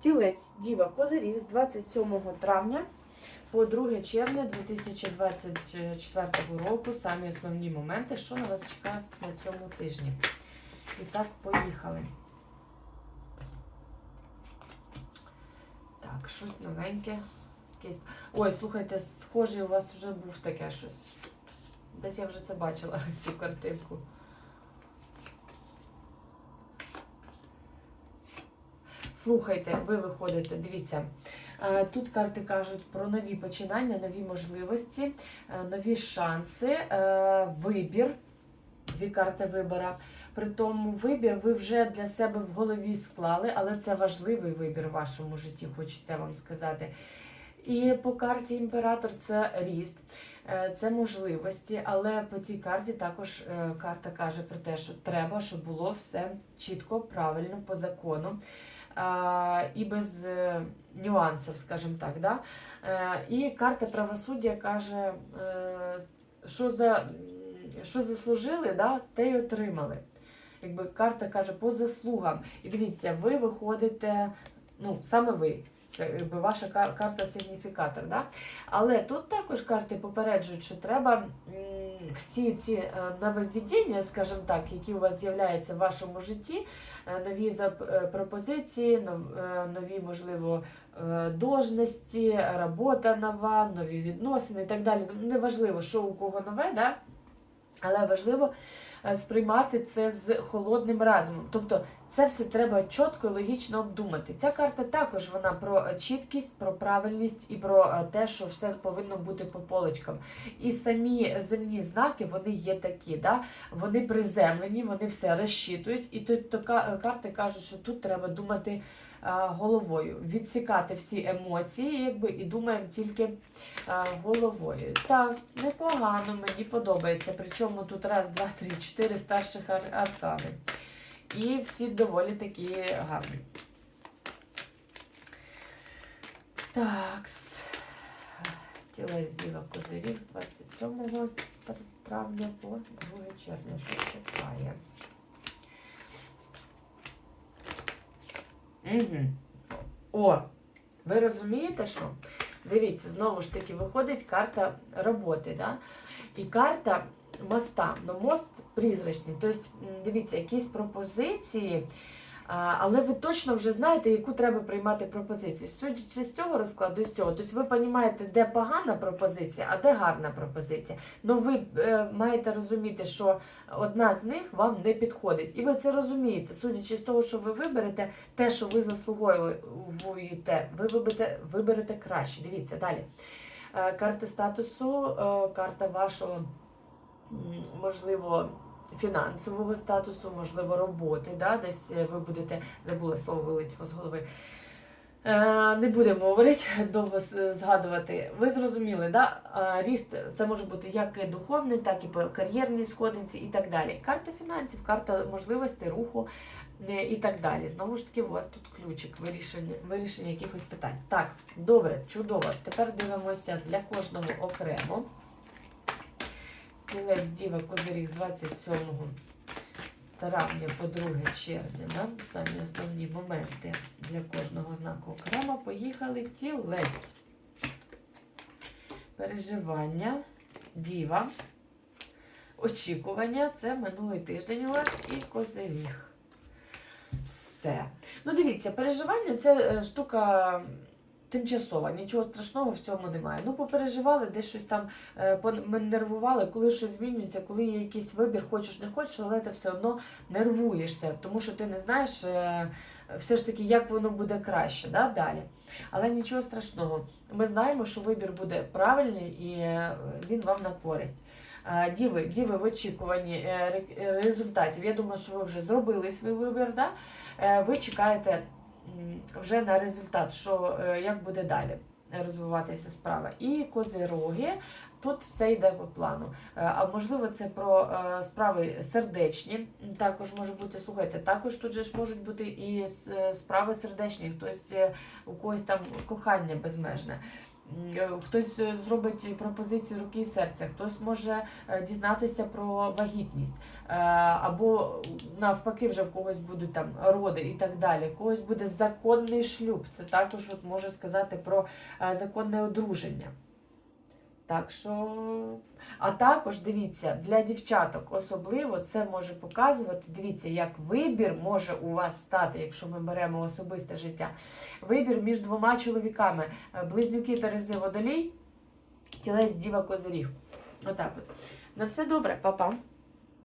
Тілець Діва Козиріг з 27 травня по 2 червня 2024 року. Самі основні моменти, що на вас чекає на цьому тижні. І так, поїхали. Так, щось новеньке. Ой, слухайте, схоже, у вас вже був таке щось. Десь я вже це бачила, цю картинку. Слухайте, ви виходите, дивіться. е, Тут карти кажуть про нові починання, нові можливості, е, нові шанси, е, вибір. Дві карти вибора. При тому вибір ви вже для себе в голові склали, але це важливий вибір в вашому житті, хочеться вам сказати. І по карті імператор це ріст, це можливості, але по цій карті також карта каже про те, що треба, щоб було все чітко, правильно, по закону і без е, нюансів, скажімо так. Да? Е, І карта правосуддя каже, е, що за що заслужили, да, те й отримали. Якби карта каже по заслугам. І дивіться, ви виходите, ну, саме ви, якби ваша карта сигніфікатор. Да? Але тут також карти попереджують, що треба всі ці е, нововведення, скажімо так, які у вас з'являються в вашому житті, е, нові е, пропозиції, нові, можливо, должності, робота нова, нові відносини і так далі. Неважливо, що у кого нове, да? але важливо сприймати це з холодним разумом. Тобто це все треба чітко і логічно обдумати. Ця карта також вона про е, чіткість, про правильність і про е, те, що все повинно бути по полочкам. І самі земні знаки вони є такі, да? вони приземлені, вони все розчитують. І тут така карти кажуть, що тут треба думати е, головою, відсікати всі емоції, якби і думаємо тільки е, головою. Так, непогано, мені подобається. Причому тут раз, два, три, чотири старших ар- аркани. І всі доволі такі гарні. Так. Тілець Діва Козиріг з 27 травня по 2 червня. Що чекає? Угу. О, ви розумієте, що? Дивіться, знову ж таки, виходить карта роботи, да? і карта моста. Ну, мост призрачний. Тобто, дивіться, якісь пропозиції, але ви точно вже знаєте, яку треба приймати пропозицію. Судячи з цього розкладу, з цього. Тобто ви розумієте, де погана пропозиція, а де гарна пропозиція. Ну ви е, маєте розуміти, що одна з них вам не підходить. І ви це розумієте, судячи з того, що ви виберете те, що ви заслуговуєте, ви виберете, виберете краще. Дивіться далі. Е, Карта статусу, е, карта вашого, можливо, фінансового статусу, можливо, роботи. Да? Десь е, ви будете, забула слово вилетіло з голови. Е, Не будемо говорити, довго згадувати. Ви зрозуміли, да? Е, ріст це може бути як і духовний, так і по кар'єрній сходинці і так далі. Карта фінансів, карта можливостей руху е, і так далі. Знову ж таки, у вас тут ключик вирішення, вирішення якихось питань. Так, добре, чудово. Тепер дивимося для кожного окремо. Кілець Діва Козиріг з 27 травня по 2 червня. Да? Самі основні моменти для кожного знаку окремо. Поїхали тілець. Переживання, діва. Очікування це минулий тиждень у вас і козиріг. Все. Ну, дивіться, переживання це е, штука тимчасова, нічого страшного в цьому немає. Ну, попереживали, десь щось там е, понервували, коли щось змінюється, коли є якийсь вибір, хочеш, не хочеш, але ти все одно нервуєшся, тому що ти не знаєш е, все ж таки, як воно буде краще да, далі. Але нічого страшного. Ми знаємо, що вибір буде правильний і е, він вам на користь. Діви, діви в очікуванні ре- результатів. Я думаю, що ви вже зробили свій вибір. Да? Ви чекаєте вже на результат, що е, як буде далі розвиватися справа. І козироги. Тут все йде по плану. Е, А можливо, це про е, справи сердечні. Також може бути, слухайте, також тут же ж можуть бути і справи сердечні, хтось у когось там кохання безмежне. Е, Хтось е, зробить пропозицію руки і серця, хтось може е, дізнатися про вагітність, або навпаки, вже в когось будуть там роди і так далі. Когось буде законний шлюб. Це також от може сказати про законне одруження. Так що, а також дивіться, для дівчаток особливо це може показувати. Дивіться, як вибір може у вас стати, якщо ми беремо особисте життя. Вибір між двома чоловіками. Е, Близнюки Терези Водолій, тілець Діва Козиріг. Отак от. На все добре, па-па.